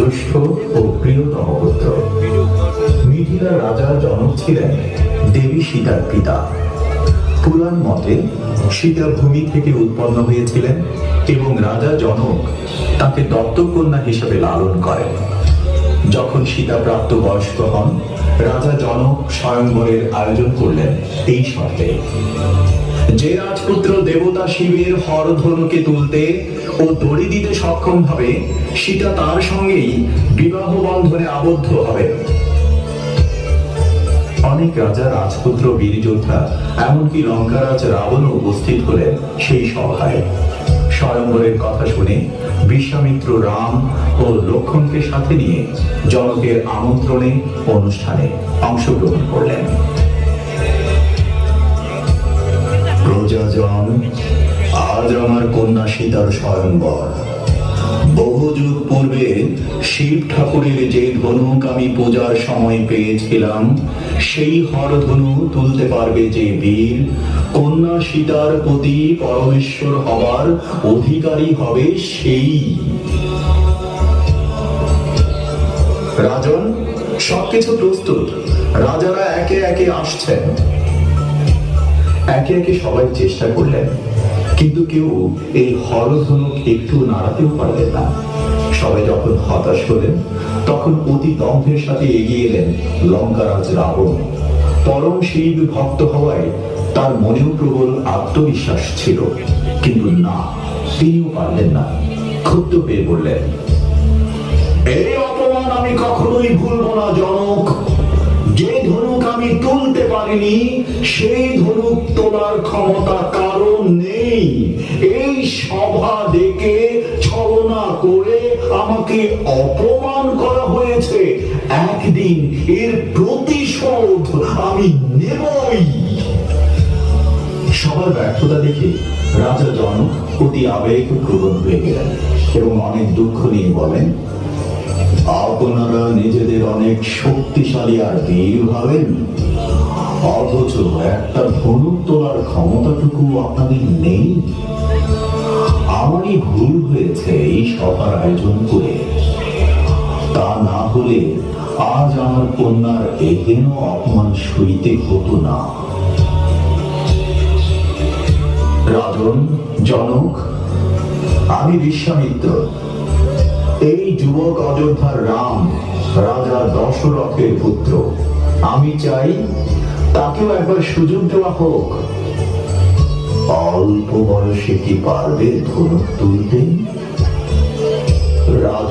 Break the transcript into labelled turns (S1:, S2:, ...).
S1: জ্যৈষ্ঠ ও প্রিয়তম পুত্র। মিথিলা রাজা জনক ছিলেন দেবী সীতার পিতা। পুরাণ মতে সীতা ভূমি থেকে উৎপন্ন হয়েছিলেন এবং রাজা জনক তাকে দত্তকন্যা হিসেবে লালন করেন। যখন সীতা প্রাপ্ত বয়স্ক হন, রাজা জনক স্বয়ংবরের আয়োজন করলেন এই শর্তে। যে রাজপুত্র দেবতা শিবের হরধনুকে তুলতে ও দড়ি দিতে সক্ষম হবে, সীতা তার সঙ্গেই বিবাহ বন্ধনে আবদ্ধ হবে। অনেক রাজা, রাজপুত্র বীর যোদ্ধা এমনকি লঙ্কারাজ রাবণ উপস্থিত হলেন সেই সভায়। স্বয়ংবরের কথা শুনে বিশ্বামিত্র রাম ও লক্ষণকে সাথে নিয়ে জনকের আমন্ত্রণে অনুষ্ঠানে অংশগ্রহণ করলেন। প্রজাজন, আজ আমার কন্যা সীতার স্বয়ংবর বহু যুগ পূর্বে শিব ঠাকুরের যে ধনুক আমি পূজার সময় পেয়েছিলাম, সেই হরধনু তুলতে পারবে যে বীর কন্যা সীতার প্রতি পরমেশ্বর হবার অধিকারী হবে সেই। রাজন, সবকিছু প্রস্তুত। রাজারা একে একে আসছেন। একে একে সবাই চেষ্টা করলেন। কিন্তু কেউ এই হরধনুক একটু নাড়াতেও পারলেন না। সবাই যখন হতাশ হলেন, তখন অতি দম্ভের সাথে এগিয়ে এলেন লঙ্কারাজ রাবণ। পরম শিব ভক্ত হওয়ায় তার মনেও প্রবল আত্মবিশ্বাস ছিল। কিন্তু না, তিনিও পারলেন না। ক্ষুব্ধ হয়ে বললেন, এই অপমান আমি কখনোই ভুলবো না, জনক। যে ধনুক আমি তুলতে পারিনি, সেই ধনুক তোলার ক্ষমতা কারণ নেই। এই সভা ডেকে ছলনা করে আমাকে অপমান করা হয়েছে। একদিন এর প্রতিশোধ আমি নেবই। সবার ব্যর্থতা দেখে রাজা জনক অতি আবেগ প্রবণ হয়ে গেলেন এবং অনেক দুঃখ নিয়ে বলেন, আপনারা নিজেদের অনেক শক্তিশালী আর বীর ভাবেন। অথচ একটা ধনুক তোলার ক্ষমতাটুকু আপনাদের নেই। আমারই ভুল হয়েছে এই সভার আয়োজন করে। তা না হলে আজ আমার কন্যার এহেন অপমান সইতে হতো না। রাজন জনক, আমি বিশ্বামিত্র। এই যুবক অযোধ্যার রাম রাজা দশরথের পুত্র। আমি চাই তাকেও একবার সুযোগ দেওয়া হোক। অল্প বয়সে কি পারবে ধনুক তুলতে? রাজ